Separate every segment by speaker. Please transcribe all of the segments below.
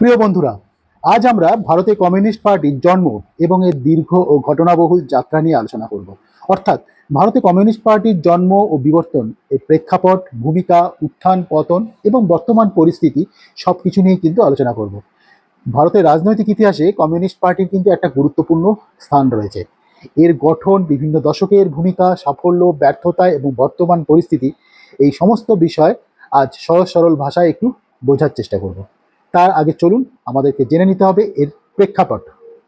Speaker 1: প্রিয় বন্ধুরা, আজ আমরা ভারতে কমিউনিস্ট পার্টির জন্ম এবং এর দীর্ঘ ও ঘটনাবহুল যাত্রা নিয়ে আলোচনা করব। অর্থাৎ, ভারতে কমিউনিস্ট পার্টির জন্ম ও বিবর্তন, এর প্রেক্ষাপট, ভূমিকা, উত্থান, পতন এবং বর্তমান পরিস্থিতি সব কিছু নিয়ে কিন্তু আলোচনা করব। ভারতের রাজনৈতিক ইতিহাসে কমিউনিস্ট পার্টির কিন্তু একটা গুরুত্বপূর্ণ স্থান রয়েছে। এর গঠন, বিভিন্ন দশকের ভূমিকা, সাফল্য, ব্যর্থতা এবং বর্তমান পরিস্থিতি, এই সমস্ত বিষয় আজ সহজ সরল ভাষায় একটু বোঝার চেষ্টা করব। তার আগে চলুন আমাদেরকে জেনে নিতে হবে এর প্রেক্ষাপট।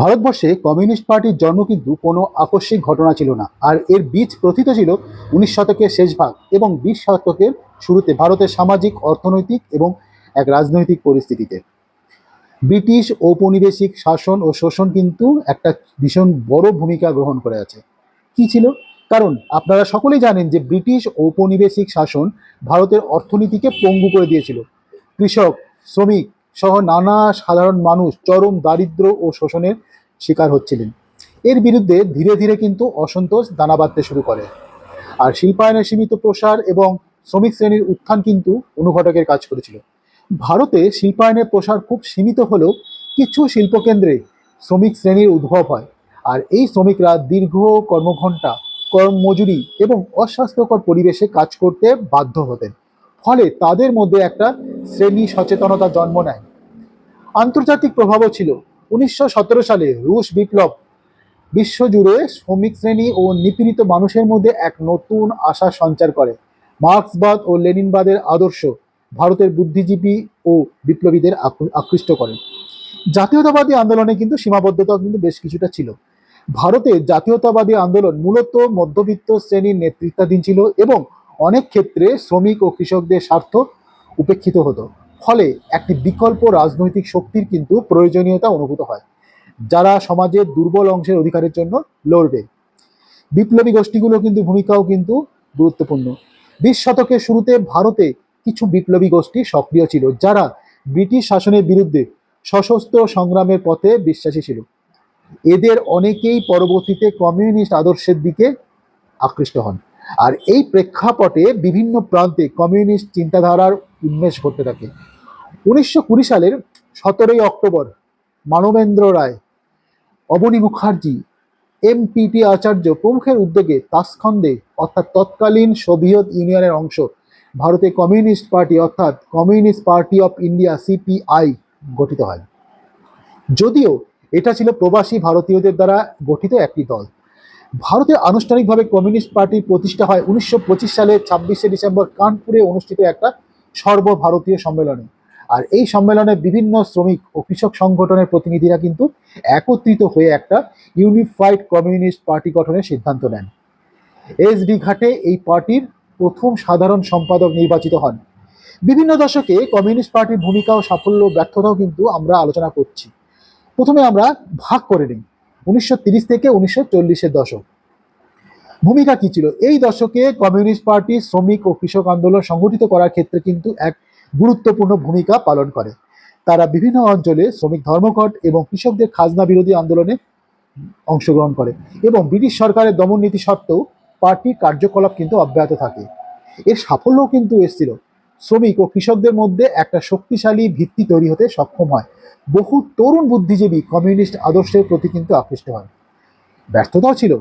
Speaker 1: ভারতবর্ষে কমিউনিস্ট পার্টির জন্ম কিন্তু কোনো আকস্মিক ঘটনা ছিল না, আর এর বীজ প্রথিত ছিল উনিশ শতকের শেষ ভাগ এবং বিশ শতকের শুরুতে ভারতের সামাজিক, অর্থনৈতিক এবং এক রাজনৈতিক পরিস্থিতিতে। ব্রিটিশ ঔপনিবেশিক শাসন ও শোষণ কিন্তু একটা ভীষণ বড় ভূমিকা গ্রহণ করে আছে। কি ছিল? কারণ আপনারা সকলেই জানেন যে ব্রিটিশ ঔপনিবেশিক শাসন ভারতের অর্থনীতিকে পঙ্গু করে দিয়েছিল। কৃষক, শ্রমিক সহ নানা সাধারণ মানুষ চরম দারিদ্র ও শোষণের শিকার হচ্ছিলেন। এর বিরুদ্ধে ধীরে ধীরে কিন্তু অসন্তোষ দানা বাঁধতে শুরু করে। আর শিল্পায়নের সীমিত প্রসার এবং শ্রমিক শ্রেণির উত্থান কিন্তু অনুঘটকের কাজ করেছিল। ভারতে শিল্পায়নের প্রসার খুব সীমিত হলেও কিছু শিল্পকেন্দ্রে শ্রমিক শ্রেণির উদ্ভব হয়। আর এই শ্রমিকরা দীর্ঘ কর্মঘণ্টা কর্মমজুরি এবং অস্বাস্থ্যকর পরিবেশে কাজ করতে বাধ্য হতেন। ফলে তাদের মধ্যে একটা শ্রেণি সচেতনতা জন্ম নেয়। আন্তর্জাতিক প্রভাবও ছিল। উনিশশো সতেরো সালে রুশ বিপ্লব বিশ্বজুড়ে শ্রমিক শ্রেণি ও নিপীড়িত মানুষের মধ্যে এক নতুন আশা সঞ্চার করে। মার্ক্সবাদ ও লেনিনবাদের আদর্শ ভারতের বুদ্ধিজীবী ও বিপ্লবীদের আকৃ- আকৃষ্ট করে। জাতীয়তাবাদী আন্দোলনে কিন্তু সীমাবদ্ধতা কিন্তু বেশ কিছুটা ছিল। ভারতে জাতীয়তাবাদী আন্দোলন মূলত মধ্যবিত্ত শ্রেণির নেতৃত্বাধীন ছিল এবং অনেক ক্ষেত্রে শ্রমিক ও কৃষকদের স্বার্থ উপেক্ষিত হতো। ফলে একটি বিকল্প রাজনৈতিক শক্তির কিন্তু প্রয়োজনীয়তা অনুভূত হয়, যারা সমাজের দুর্বল অংশের অধিকারের জন্য লড়বে। বিপ্লবী গোষ্ঠীগুলো কিন্তু ভূমিকাও কিন্তু গুরুত্বপূর্ণ। বিশ শতকের শুরুতে ভারতে কিছু বিপ্লবী গোষ্ঠী সক্রিয় ছিল, যারা ব্রিটিশ শাসনের বিরুদ্ধে সশস্ত্র সংগ্রামের পথে বিশ্বাসী ছিল। এদের অনেকেই পরবর্তীতে কমিউনিস্ট আদর্শের দিকে আকৃষ্ট হন। আর এই প্রেক্ষাপটে বিভিন্ন প্রান্তে কমিউনিস্ট চিন্তাধারার উন্মেষ ঘটতে থাকে। উনিশশো কুড়ি সালের সতেরোই October, Manabendra Roy, Abani Mukherjee M P T Acharya প্রমুখের উদ্যোগে তাসখন্দে, অর্থাৎ তৎকালীন সোভিয়েত ইউনিয়নের অংশ, ভারতে কমিউনিস্ট পার্টি, অর্থাৎ communist party of India CPI গঠিত হয়। যদিও এটা ছিল প্রবাসী ভারতীয়দের দ্বারা গঠিত একটি দল। ভারতে আনুষ্ঠানিকভাবে কমিউনিস্ট পার্টির প্রতিষ্ঠা হয় উনিশশো পঁচিশ সালে, ছাব্বিশে ডিসেম্বর কানপুরে অনুষ্ঠিত একটা সর্বভারতীয় সম্মেলনে। আর এই সম্মেলনে বিভিন্ন শ্রমিক ও কৃষক সংগঠনের প্রতিনিধিরা কিন্তু একত্রিত হয়ে একটা ইউনিফাইড কমিউনিস্ট পার্টি গঠনের সিদ্ধান্ত নেন। এস ডি ঘাটে এই পার্টির প্রথম সাধারণ সম্পাদক নির্বাচিত হন। বিভিন্ন দশকে কমিউনিস্ট পার্টির ভূমিকা ও সাফল্য ব্যর্থতাও কিন্তু আমরা আলোচনা করছি। প্রথমে আমরা ভাগ করে নিই। উনিশশো থেকে উনিশশো চল্লিশের দশক। ভূমিকা কি ছিল? এই দশকে কমিউনিস্ট পার্টি শ্রমিক ও কৃষক আন্দোলন সংগঠিত করার ক্ষেত্রে কিন্তু এক গুরুত্বপূর্ণ ভূমিকা পালন করে। তারা বিভিন্ন অঞ্চলে শ্রমিক ধর্মঘট এবং কৃষকদের খাজনা বিরোধী আন্দোলনে অংশগ্রহণ করে এবং ব্রিটিশ সরকারের দমন নীতি সত্ত্বেও পার্টির কার্যকলাপ কিন্তু অব্যাহত থাকে। এর সাফল্যও কিন্তু এসেছিল। শ্রমিক ও কৃষকদের মধ্যে একটা শক্তিশালী ভিত্তি তৈরি হতে সক্ষম হয়। বহু তরুণ বুদ্ধিজীবী কমিউনিস্ট আদর্শের প্রতি কিন্তু আকৃষ্ট হয়। ব্যর্থতাও ছিল।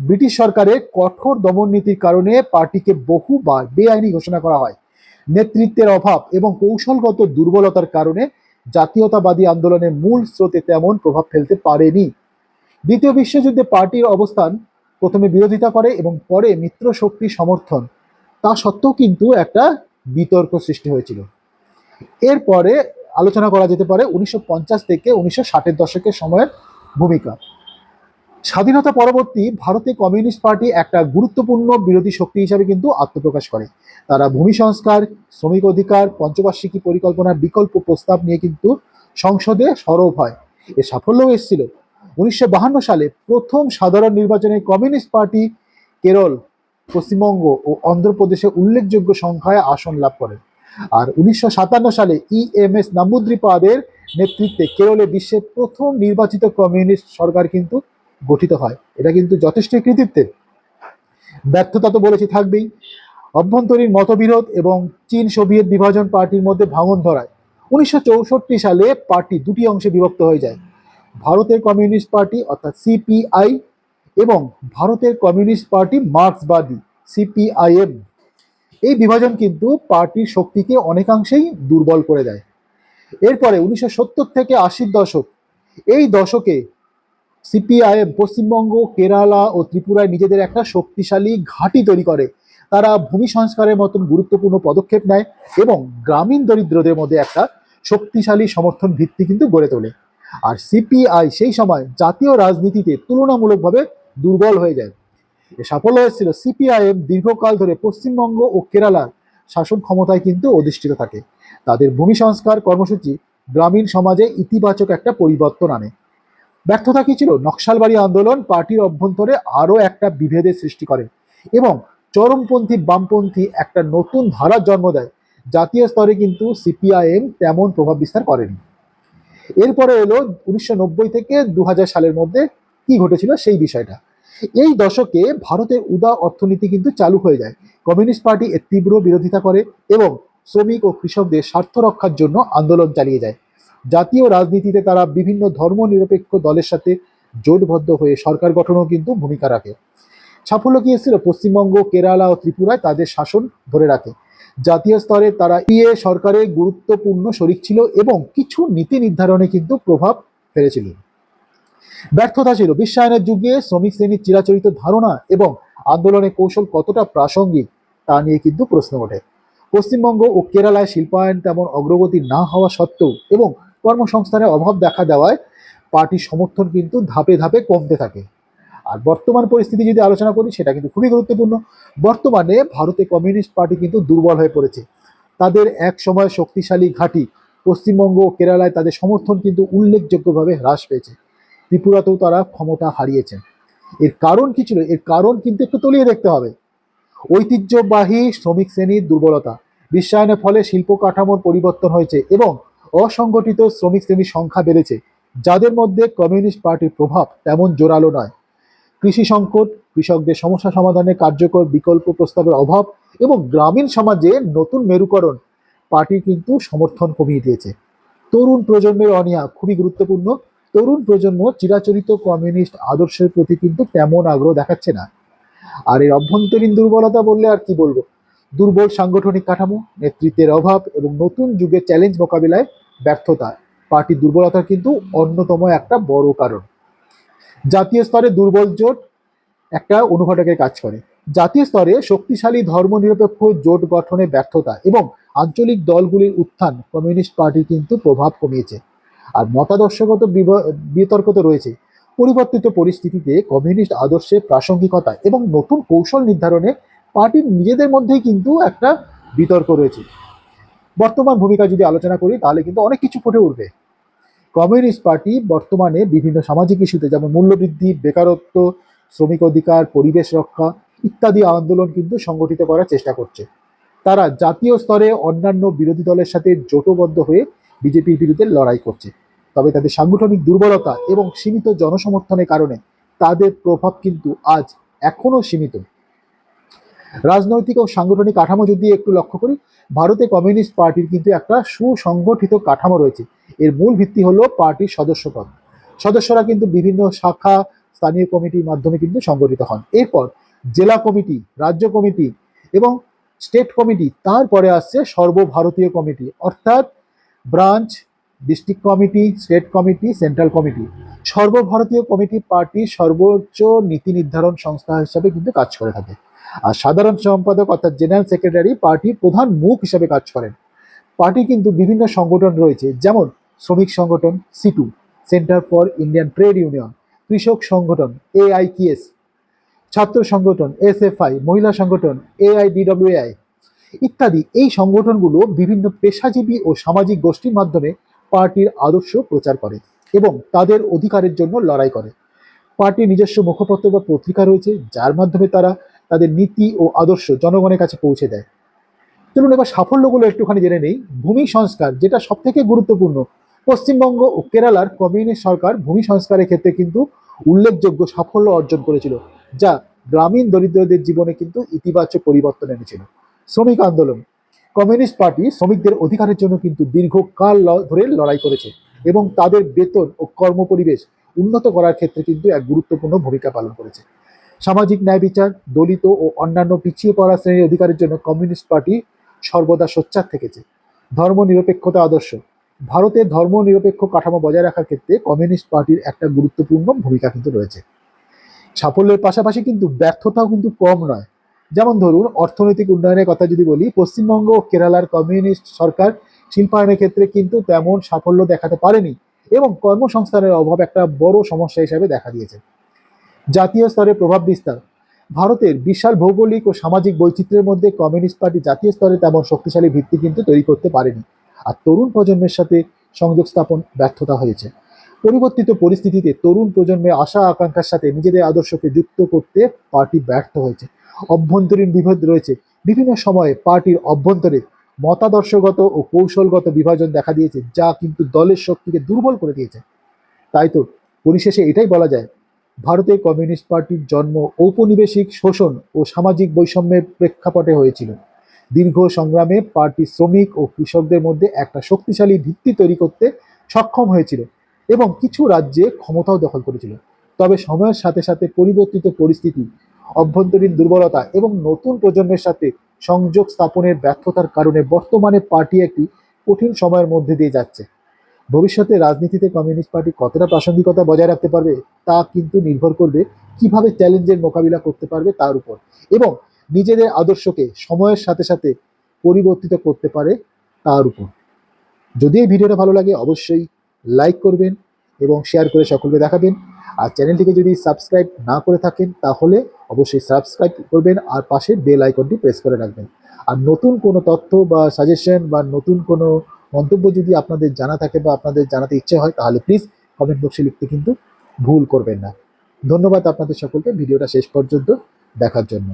Speaker 1: ব্রিটিশ সরকারের কঠোর দমন নীতির কারণে পার্টিকে বহুবার বেআইনি ঘোষণা করা হয়। নেতৃত্বের অভাব এবং কৌশলগত দুর্বলতার কারণে জাতীয়তাবাদী আন্দোলনের মূল স্রোতে তেমন প্রভাব ফেলতে পারেনি। দ্বিতীয় বিশ্বযুদ্ধে পার্টির অবস্থান প্রথমে বিরোধিতা করে এবং পরে মিত্র শক্তি সমর্থন। তা সত্ত্বেও কিন্তু একটা বিতর্ক সৃষ্টি হয়েছিল। এরপরে আলোচনা করা যেতে পারে উনিশশো পঞ্চাশ থেকে উনিশশো ষাটের দশকের সময়ের ভূমিকা। স্বাধীনতা পরবর্তী ভারতে কমিউনিস্ট পার্টি একটা গুরুত্বপূর্ণ বিরোধী শক্তি হিসাবে কিন্তু আত্মপ্রকাশ করে। তারা ভূমি সংস্কার, শ্রমিক অধিকার, পঞ্চবার্ষিকী পরিকল্পনার বিকল্প প্রস্তাব নিয়ে কিন্তু সংসদে সরব হয়। এর সাফল্যও এসেছিল। উনিশশো সালে প্রথম সাধারণ নির্বাচনে কমিউনিস্ট পার্টি কেরল পশ্চিমবঙ্গ ও অন্ধ্রপ্রদেশে উল্লেখযোগ্য সংখ্যায় আসন লাভ করে আর উনিশশো সাতান্ন সালে ইএমএস নামুদ্রিপাদের নেতৃত্বে কেরলে বিশ্বের প্রথম নির্বাচিত কমিউনিস্ট সরকার কিন্তু গঠিত হয়। এটা কিন্তু যথেষ্ট কৃতিত্বের ব্যর্থতা তো বলেছি থাকবেই। অভ্যন্তরীণ মতবিরোধ এবং চীন সোভিয়েত বিভাজন পার্টির মধ্যে ভাঙন ধরায়। উনিশশো চৌষট্টি সালে পার্টি দুটি অংশে বিভক্ত হয়ে যায়। ভারতের কমিউনিস্ট পার্টি অর্থাৎ সিপিআই এবং ভারতের কমিউনিস্ট পার্টি মার্ক্সবাদী, সিপিআইএম। এই বিভাজন কিন্তু পার্টির শক্তিকে অনেকাংশেই দুর্বল করে দেয়। এরপরে উনিশশো সত্তর থেকে আশির দশক, এই দশকে সিপিআইএম পশ্চিমবঙ্গ, কেরালা ও ত্রিপুরায় নিজেদের একটা শক্তিশালী ঘাঁটি তৈরি করে। তারা ভূমি সংস্কারের মতন গুরুত্বপূর্ণ পদক্ষেপ নেয় এবং গ্রামীণ দরিদ্রদের মধ্যে একটা শক্তিশালী সমর্থন ভিত্তি কিন্তু গড়ে তোলে। আর সিপিআই সেই সময় জাতীয় রাজনীতিতে তুলনামূলকভাবে দুর্বল হয়ে যায়। সাফল্য হয়েছিল সিপিআইএম দীর্ঘকাল ধরে পশ্চিমবঙ্গ ও কেরালার শাসন ক্ষমতায় কিন্তু অধিষ্ঠিত থাকে। তাদের ভূমি সংস্কার কর্মসূচি গ্রামীণ সমাজে ইতিবাচক একটা পরিবর্তন আনে। ব্যর্থতা কি ছিল? নকশালবাড়ি আন্দোলন পার্টির অভ্যন্তরে আরও একটা বিভেদের সৃষ্টি করে এবং চরমপন্থী, বামপন্থী একটা নতুন ধারার জন্ম দেয়। জাতীয় স্তরে কিন্তু সিপিআইএম তেমন প্রভাব বিস্তার করেনি। এরপরে এলো উনিশশো নব্বই থেকে দু হাজার সালের মধ্যে কি ঘটেছিল সেই বিষয়টা। এই দশকে ভারতের উদা অর্থনীতি কিন্তু চালু হয়ে যায়। কমিউনিস্ট পার্টি এর তীব্র বিরোধিতা করে এবং শ্রমিক ও কৃষকদের স্বার্থ রক্ষার জন্য আন্দোলন চালিয়ে যায়। জাতীয় রাজনীতিতে তারা বিভিন্ন ধর্মনিরপেক্ষ দলের সাথে জোটবদ্ধ হয়ে সরকার গঠনও কিন্তু ভূমিকা রাখে। সাফল্য কি এসেছিল? পশ্চিমবঙ্গ, কেরালা ও ত্রিপুরায় তাদের শাসন ধরে রাখে। জাতীয় স্তরে তারা ইয়ে সরকারের গুরুত্বপূর্ণ শরিক ছিল এবং কিছু নীতি নির্ধারণে কিন্তু প্রভাব ফেলেছিল। ব্যর্থতা ছিল। বিশ্বায়নের যুগে শ্রমিক শ্রেণির চিরাচরিত ধারণা এবং আন্দোলনের কৌশল কতটা প্রাসঙ্গিক, তা নিয়ে কিন্তু প্রশ্ন ওঠে। পশ্চিমবঙ্গ ও কেরালায় শিল্পায়ন তেমন অগ্রগতি না হওয়া সত্ত্বেও এবং কর্মসংস্থানের অভাব দেখা দেওয়ায় পার্টির সমর্থন কিন্তু ধাপে ধাপে কমতে থাকে। আর বর্তমান পরিস্থিতি যদি আলোচনা করি, সেটা কিন্তু খুবই গুরুত্বপূর্ণ। বর্তমানে ভারতে কমিউনিস্ট পার্টি কিন্তু দুর্বল হয়ে পড়েছে। তাদের এক সময় শক্তিশালী ঘাঁটি পশ্চিমবঙ্গ ও কেরালায় তাদের সমর্থন কিন্তু উল্লেখযোগ্যভাবে হ্রাস পেয়েছে। ত্রিপুরাতেও তারা ক্ষমতা হারিয়েছেন। এর কারণ কি ছিল? এর কারণ কিন্তু একটু তলিয়ে দেখতে হবে। ঐতিহ্যবাহী শ্রমিক শ্রেণির দুর্বলতা, বিশ্বায়নের ফলে শিল্প কাঠামোর পরিবর্তন হয়েছে এবং অসংগঠিত শ্রমিক শ্রেণির সংখ্যা বেড়েছে, যাদের মধ্যে কমিউনিস্ট পার্টির প্রভাব তেমন জোরালো নয়। কৃষি সংকট, কৃষকদের সমস্যা সমাধানে কার্যকর বিকল্প প্রস্তাবের অভাব এবং গ্রামীণ সমাজে নতুন মেরুকরণ পার্টি কিন্তু সমর্থন কমিয়ে দিয়েছে। তরুণ প্রজন্মের অনিয়া খুবই গুরুত্বপূর্ণ। তরুণ প্রজন্ম চিরাচরিত কমিউনিস্ট আদর্শের প্রতি কিন্তু তেমন আগ্রহ দেখাচ্ছে না। আর এর অভ্যন্তরীণ দুর্বলতা বললে আর কি বলব? দুর্বল সাংগঠনিক কাঠামো, নেতৃত্বের অভাব এবং নতুন যুগের চ্যালেঞ্জ মোকাবিলায় ব্যর্থতা পার্টির দুর্বলতা কিন্তু অন্যতম একটা বড় কারণ। জাতীয় স্তরে দুর্বল জোট একটা অনুঘটকের কাজ করে। জাতীয় স্তরে শক্তিশালী ধর্মনিরপেক্ষ জোট গঠনে ব্যর্থতা এবং আঞ্চলিক দলগুলির উত্থান কমিউনিস্ট পার্টির কিন্তু প্রভাব কমিয়েছে। আর মতাদর্শগত বিতর্ক তো রয়েছে পরিবর্তিত পরিস্থিতিতে কমিউনিস্ট আদর্শের প্রাসঙ্গিকতা এবং নতুন কৌশল নির্ধারণে পার্টির নিজেদের মধ্যেই কিন্তু একটা বিতর্ক রয়েছে। বর্তমান ভূমিকা যদি আলোচনা করি, তাহলে কিন্তু অনেক কিছু ফুটে উঠবে। কমিউনিস্ট পার্টি বর্তমানে বিভিন্ন সামাজিক ইস্যুতে, যেমন মূল্যবৃদ্ধি, বেকারত্ব, শ্রমিক অধিকার, পরিবেশ রক্ষা ইত্যাদি আন্দোলন কিন্তু সংগঠিত করার চেষ্টা করছে। তারা জাতীয় স্তরে অন্যান্য বিরোধী দলের সাথে জোটবদ্ধ হয়ে বিজেপির বিরুদ্ধে লড়াই করছে। তবে তাদের সাংগঠনিক দুর্বলতা এবং সীমিত জনসমর্থনের কারণে তাদের প্রভাব কিন্তু আজ এখনও সীমিত। রাজনৈতিক ও সাংগঠনিক কাঠামো যদি একটু লক্ষ্য করি, ভারতে কমিউনিস্ট পার্টির কিন্তু একটা সুসংগঠিত কাঠামো রয়েছে। এর মূল ভিত্তি হলো পার্টির সদস্যপদ। সদস্যরা কিন্তু বিভিন্ন শাখা, স্থানীয় কমিটির মাধ্যমে কিন্তু সংগঠিত হন। এরপর জেলা কমিটি, রাজ্য কমিটি এবং স্টেট কমিটি, তারপরে আসছে সর্বভারতীয় কমিটি, অর্থাৎ branch district committee, state committee, central committee. সর্বভারতীয় কমিটি পার্টির সর্বোচ্চ নীতি নির্ধারণ সংস্থা হিসাবে কিন্তু কাজ করে থাকে। আর সাধারণ সম্পাদক অর্থাৎ জেনারেল সেক্রেটারি পার্টির প্রধান মুখ হিসাবে কাজ করেন। পার্টি কিন্তু বিভিন্ন সংগঠন রয়েছে, যেমন শ্রমিক সংগঠন, CITU, centre for Indian trade union, কৃষক সংগঠন, এআইকিএস, ছাত্র সংগঠন, এসএফআই, মহিলা সংগঠন এআইডিডব্লিউআই ইত্যাদি। এই সংগঠনগুলো বিভিন্ন পেশাজীবী ও সামাজিক গোষ্ঠীর মাধ্যমে পার্টির আদর্শ প্রচার করে এবং তাদের অধিকারের জন্য লড়াই করে। পার্টির নিজস্ব মুখপত্র বা পত্রিকা রয়েছে, যার মাধ্যমে তারা তাদের নীতি ও আদর্শ জনগণের কাছে পৌঁছে দেয়। চলুন এবার সাফল্যগুলো একটুখানি জেনে নেই। ভূমি সংস্কার, যেটা সব থেকে গুরুত্বপূর্ণ। পশ্চিমবঙ্গ ও কেরালার কমিউনিস্ট সরকার ভূমি সংস্কারের ক্ষেত্রে কিন্তু উল্লেখযোগ্য সাফল্য অর্জন করেছিল, যা গ্রামীণ দরিদ্রদের জীবনে কিন্তু ইতিবাচক পরিবর্তন এনেছিল। শ্রমিক আন্দোলন কমিউনিস্ট পার্টি শ্রমিকদের অধিকারের জন্য কিন্তু দীর্ঘকাল ধরে লড়াই করেছে এবং তাদের বেতন ও কর্মপরিবেশ উন্নত করার ক্ষেত্রে কিন্তু এক গুরুত্বপূর্ণ ভূমিকা পালন করেছে। সামাজিক ন্যায় বিচার, দলিত ও অন্যান্য পিছিয়ে পড়া শ্রেণির অধিকারের জন্য কমিউনিস্ট পার্টি সর্বদা সোচ্চার থেকেছে। ধর্ম নিরপেক্ষতা আদর্শ। ভারতে ধর্ম নিরপেক্ষ কাঠামো বজায় রাখার ক্ষেত্রে কমিউনিস্ট পার্টির একটা গুরুত্বপূর্ণ ভূমিকা কিন্তু রয়েছে। সাফল্যের পাশাপাশি কিন্তু ব্যর্থতাও কিন্তু কম নয়। যেমন ধরুন, অর্থনৈতিক উন্নয়নের কথা যদি বলি, পশ্চিমবঙ্গ ও কেরালার কমিউনিস্ট সরকার শিল্পায়নের ক্ষেত্রে কিন্তু তেমন সাফল্য দেখাতে পারেনি এবং কর্মসংস্থানের অভাব একটা বড় সমস্যা হিসাবে দেখা দিয়েছে। জাতীয় স্তরে প্রভাব বিস্তার। ভারতের বিশাল ভৌগোলিক ও সামাজিক বৈচিত্র্যের মধ্যে কমিউনিস্ট পার্টি জাতীয় স্তরে তেমন শক্তিশালী ভিত্তি কিন্তু তৈরি করতে পারেনি। আর তরুণ প্রজন্মের সাথে সংযোগ স্থাপন ব্যর্থতা হয়েছে। পরিবর্তিত পরিস্থিতিতে তরুণ প্রজন্মের আশা আকাঙ্ক্ষার সাথে নিজেদের আদর্শকে যুক্ত করতে পার্টি ব্যর্থ হয়েছে। অভ্যন্তরীণ বিভেদ রয়েছে। বিভিন্ন সময়ে পার্টির অভ্যন্তরে মতাদর্শগত ও কৌশলগত বিভাজন দেখা দিয়েছে, যা কিন্তু দলের শক্তিকে দুর্বল করে দিয়েছে। তাই তো, পরিশেষে এটাই বলা যায়, ভারতের কমিউনিস্ট পার্টির জন্ম ঔপনিবেশিক শোষণ ও সামাজিক বৈষম্যের প্রেক্ষাপটে হয়েছিল। দীর্ঘ সংগ্রামে পার্টি শ্রমিক ও কৃষকদের মধ্যে একটা শক্তিশালী ভিত্তি তৈরি করতে সক্ষম হয়েছিল এবং কিছু রাজ্যে ক্ষমতাও দখল করেছিল। তবে সময়ের সাথে সাথে পরিবর্তিত পরিস্থিতি অভ্যন্তরীণ দুর্বলতা এবং নতুন প্রজন্মের সাথে সংযোগ স্থাপনের ব্যর্থতার কারণে বর্তমানে পার্টি একটি কঠিন সময়ের মধ্যে দিয়ে যাচ্ছে। ভবিষ্যতে রাজনীতিতে কমিউনিস্ট পার্টি কতটা প্রাসঙ্গিকতা বজায় রাখতে পারবে, তা কিন্তু নির্ভর করবে কীভাবে চ্যালেঞ্জের মোকাবিলা করতে পারবে তার উপর এবং নিজেদের আদর্শকে সময়ের সাথে সাথে পরিবর্তিত করতে পারে তার উপর। যদি এই ভিডিওটা ভালো লাগে, অবশ্যই লাইক করবেন এবং শেয়ার করে সকলকে দেখাবেন। আর চ্যানেলটিকে যদি সাবস্ক্রাইব না করে থাকেন, তাহলে অবশ্যই সাবস্ক্রাইব করবেন আর পাশে বেল আইকনটি প্রেস করে রাখবেন। আর নতুন কোনো তথ্য বা সাজেশন বা নতুন কোনো মন্তব্য যদি আপনাদের জানা থাকে বা আপনাদের জানাতে ইচ্ছে হয়, তাহলে প্লিজ কমেন্ট বক্সে লিখতে কিন্তু ভুল করবেন না। ধন্যবাদ আপনাদের সকলকে। ভিডিওটা শেষ পর্যন্ত দেখার জন্য।